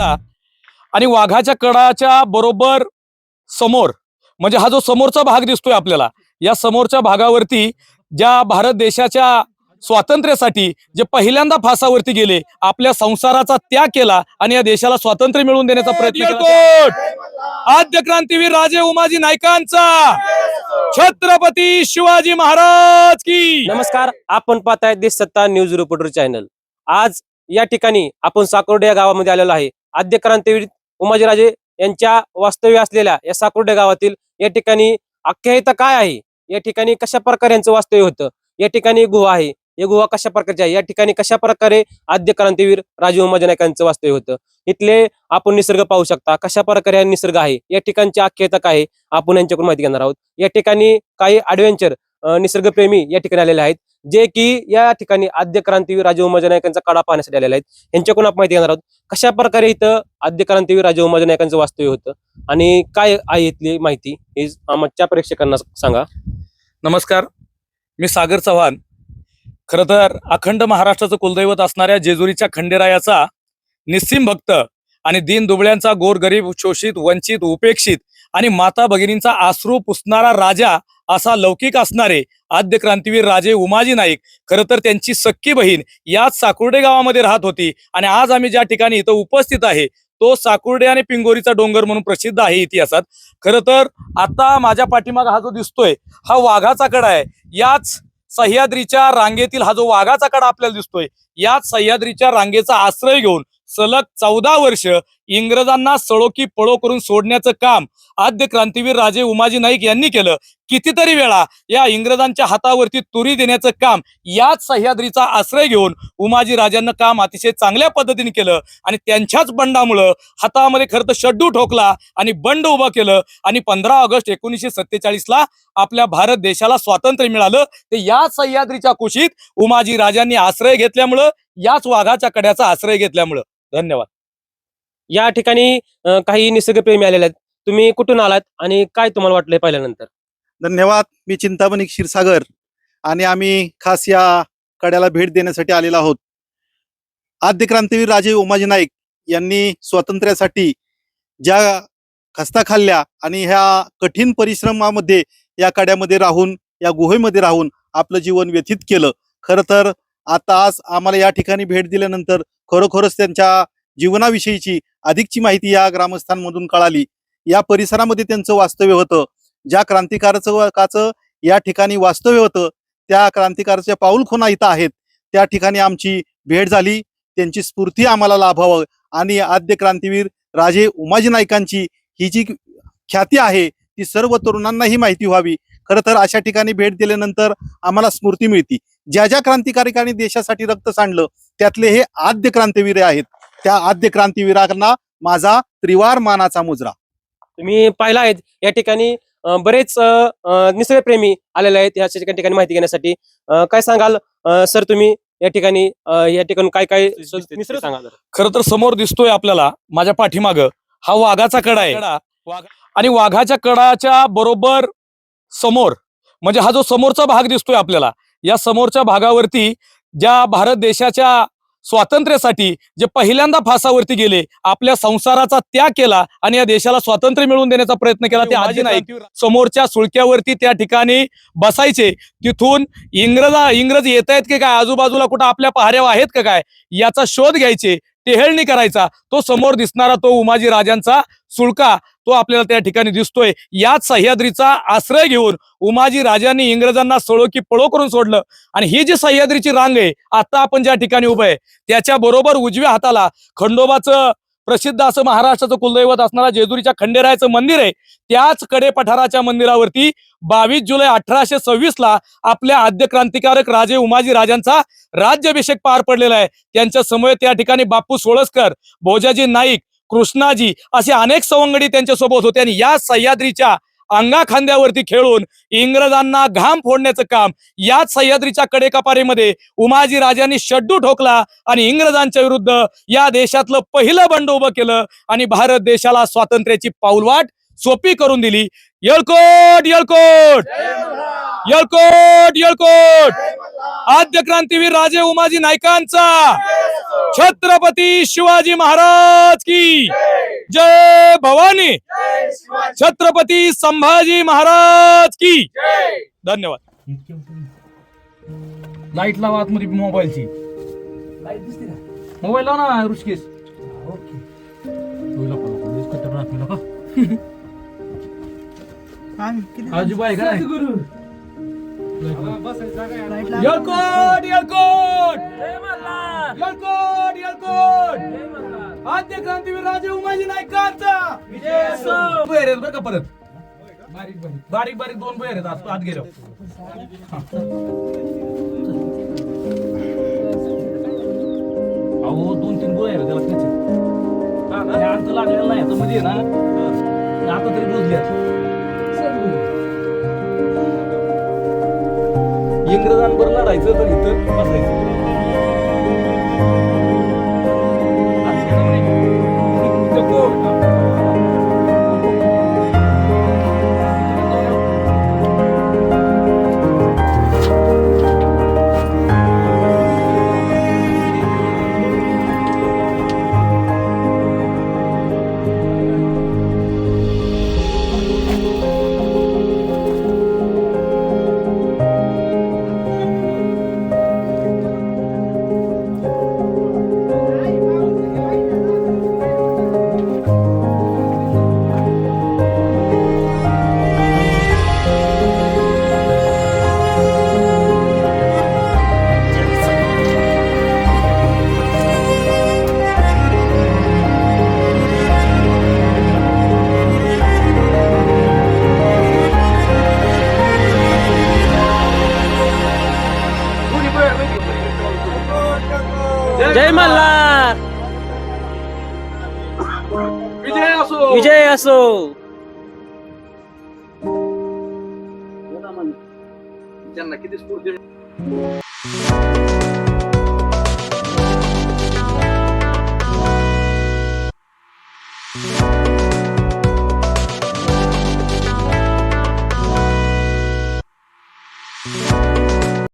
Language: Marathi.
कडा आणि वाघाच्या कडाच्या बरोबर समोर म्हणजे हा जो समोरचा भाग दिसतोय आपल्याला या समोरच्या भागावरती ज्या भारत देशाच्या स्वातंत्र्यासाठी जे पहिल्यांदा फासावरती गेले आपल्या संसाराचा त्याग केला आणि या देशाला स्वातंत्र्य मिळवून देण्याचा प्रयत्न केला. आद्य क्रांतीवीर राजे उमाजी नायकांचा छत्रपती शिवाजी महाराज की! नमस्कार आपण पाहताय देश सत्ता न्यूज रिपोर्टर चॅनल. आज या ठिकाणी आपण साकोर्डे या गावामध्ये आलेलो आहे. आद्य क्रांतीवीर उमाजीराजे यांच्या वास्तव्य असलेल्या या साकोर्डे गावातील या ठिकाणी आख्यायिका काय आहे? या ठिकाणी कशा प्रकारे यांचं वास्तव्य होतं? या ठिकाणी गुहा आहे. हे गुहा कशा प्रकारची आहे? या ठिकाणी कशा प्रकारे आद्य क्रांतीवीर राजे उमाजी नायकांचं वास्तव्य होतं? इथले आपण निसर्ग पाहू शकता. कशा प्रकारे हा निसर्ग आहे? या ठिकाणची आख्यायिका काय आपण यांच्याकडून माहिती घेणार आहोत. या ठिकाणी काही ॲडव्हेंचर निसर्गप्रेमी या ठिकाणी आलेले आहेत. जे की या ठिकाणी आद्य क्रांतीवीर राजे उमाजी कडा पाहण्यासाठी आलेले आहेत. यांच्याकडून आपण माहिती घेणार आहोत कशा प्रकारे इथं आद्य क्रांतीवीर राजे उमाजी नायकांचं वास्तव्य होतं आणि काय आहे इथली माहिती हे आमच्या प्रेक्षकांना सांगा. नमस्कार. मी सागर चव्हाण. खर तर अखंड महाराष्ट्राचं कुलदैवत असणाऱ्या जेजुरीच्या खंडेरायाचा निस्सीम भक्त आणि दीन दुबळ्यांचा गोरगरीब शोषित वंचित उपेक्षित आणि माता भगिनींचा आसरू पुसणारा राजा असा लौकिक असणारे आद्य क्रांतीवीर राजे उमाजी नाईक खरं तर त्यांची सख्खी बहीण याच साकुर्डे गावामध्ये राहत होती. आणि आज आम्ही ज्या ठिकाणी इथं उपस्थित आहे तो साकुर्डे आणि पिंगोरीचा डोंगर म्हणून प्रसिद्ध आहे इतिहासात. खरं तर आता माझ्या पाठीमाग हा जो दिसतोय हा वाघाचा कडा आहे. याच सह्याद्रीच्या रांगेतील हा जो वाघाचा कडा आपल्याला दिसतोय याच सह्याद्रीच्या रांगेचा आश्रय घेऊन सलग चौदा वर्ष इंग्रजांना सळोकी पळो करून सोडण्याचं काम आद्य क्रांतीवीर राजे उमाजी नाईक यांनी केलं. कितीतरी वेळा या इंग्रजांच्या हातावरती तुरी देण्याचं काम याच सह्याद्रीचा आश्रय घेऊन उमाजी राजांना काम अतिशय चांगल्या पद्धतीने केलं आणि त्यांच्याच बंडामुळं हातामध्ये खरं तर शड्डू ठोकला आणि बंड उभं केलं आणि पंधरा ऑगस्ट एकोणीसशे सत्तेचाळीसला आपल्या भारत देशाला स्वातंत्र्य मिळालं. ते याच सह्याद्रीच्या कुशीत उमाजी राजांनी आश्रय घेतल्यामुळं याच वाघाच्या कड्याचा आश्रय घेतल्यामुळं. धन्यवाद. या ठिकाणी अं, काही निसर्गप्रेमी आलेले आहेत. तुम्ही कुठून आलात आणि काय तुम्हाला वाटलंय पाहिल्यानंतर? धन्यवाद. मी चिंतामणी क्षीरसागर आणि आम्ही खास या कड्याला भेट देण्यासाठी आलेलो आहोत. आद्य क्रांतीवीर राजे उमाजी नाईक यांनी स्वातंत्र्यासाठी ज्या खस्ता खाल्ल्या आणि ह्या कठीण परिश्रमामध्ये या कड्यामध्ये राहून या गुहेमध्ये राहून आपलं जीवन व्यतीत केलं. खरं तर आता आज आम्हाला या ठिकाणी भेट दिल्यानंतर खरोखरच त्यांच्या जीवनाविषयीची अधिकची माहिती या ग्रामस्थांमधून कळाली. या परिसरामध्ये त्यांचं वास्तव्य होतं. ज्या क्रांतिकारकाचं या ठिकाणी वास्तव्य होतं त्या क्रांतिकारच्या पाऊलखुणा इथं आहेत. त्या ठिकाणी आमची भेट झाली. त्यांची स्फूर्ती आम्हाला लाभावं. आणि आद्य क्रांतीवीर राजे उमाजी नाईकांची ही जी ख्याती आहे ती सर्व तरुणांनाही माहिती व्हावी. खरं तर अशा ठिकाणी भेट दिल्यानंतर आम्हाला स्फूर्ती मिळते. ज्या ज्या क्रांतिकारिकांनी देशासाठी रक्त सांडलं त्यातले हे आद्य क्रांतिवीर आहेत. त्या आद्य क्रांतिवीरांना माझा त्रिवार मानाचा मुजरा. तुम्ही पाहिला आहेत या ठिकाणी बरेच निसर्गप्रेमी आलेले आहेत या ठिकाणी माहिती घेण्यासाठी. काय सांगाल सर तुम्ही या ठिकाणी या ठिकाणी काय काय निसर्ग सांगा जरा. खरं तर समोर दिसतोय आपल्याला माझ्या पाठीमाग. हा वाघाचा कडा आहे. आणि वाघाच्या कडाच्या बरोबर समोर म्हणजे हा जो समोरचा भाग दिसतोय आपल्याला या समोरच्या भागावरती ज्या भारत देशाच्या स्वातंत्र्यासाठी जे पहिल्यांदा फासावरती गेले आपल्या संसाराचा त्याग केला आणि या देशाला स्वातंत्र्य मिळवून देण्याचा प्रयत्न केला ते आजी नाईक समोरच्या सुळक्यावरती त्या ठिकाणी बसायचे. तिथून इंग्रजा इंग्रज येत आहेत की काय? आजूबाजूला कुठं आपल्या पहाऱ्या आहेत का काय? याचा शोध घ्यायचे. टेहळणी करायचा. तो समोर दिसणारा तो उमाजी राजांचा सुळका तो आपल्याला त्या ठिकाणी दिसतोय. याच सह्याद्रीचा आश्रय घेऊन उमाजी राजांनी इंग्रजांना सळो की पळो करून सोडलं. आणि ही जी सह्याद्रीची रांग आहे आता आपण ज्या ठिकाणी उभं आहे त्याच्या बरोबर उजव्या हाताला खंडोबाचं प्रसिद्ध असं महाराष्ट्राचं कुलदैवत असणारा जेजुरीच्या खंडेरायाचं मंदिर आहे त्याच कडे पठाराच्या मंदिरावरती बावीस जुलै अठराशे सव्वीस ला आपल्या आद्य क्रांतिकारक राजे उमाजी राजांचा राज्याभिषेक पार पडलेला आहे. त्यांच्यासमोर त्या ठिकाणी बापू सोळसकर भोजाजी नाईक कृष्णाजी असे अनेक सवंगडी त्यांच्यासोबत होते आणि या सह्याद्रीच्या अंगा खांद्यावरती खेळून इंग्रजांना घाम फोडण्याचं काम याच सह्याद्रीच्या कडेकपारीमध्ये उमाजी राजांनी शड्डू ठोकला आणि इंग्रजांच्या विरुद्ध या देशातलं पहिलं बंड उभं केलं आणि भारत देशाला स्वातंत्र्याची पाऊलवाट सोपी करून दिली. येळकोट येळकोट! येळकोट येळकोट! आद्य क्रांतीवीर राजे उमाजी नायकांचा छत्रपती शिवाजी महाराज की जय भवानी। छत्रपती संभाजी महाराज की धन्यवाद। लाइट लावा आतमध्ये मोबाईलची मोबाईल लाव ना ऋषिकेश. आजूबाई यलकोट यलकोट यलकोट. आद्य क्रांतीवीर राजे उमाजी नायकांचा बहिर आहेत बरं का परत? बारीक बारीक दोन बहिर आहेत. आत- आत गेलो. अहो दोन तीन गोळ्या आहेत त्याला त्याचे हे अंत लागलेलं नाही. आता मध्ये आहे ना आता तरी बुजल्यात इंग्रजांवर लढायचं तर इथं बसायचं. Thank you. जय मल्हार. विजय असो. विजय असो. त्यांना किती स्फूर्ती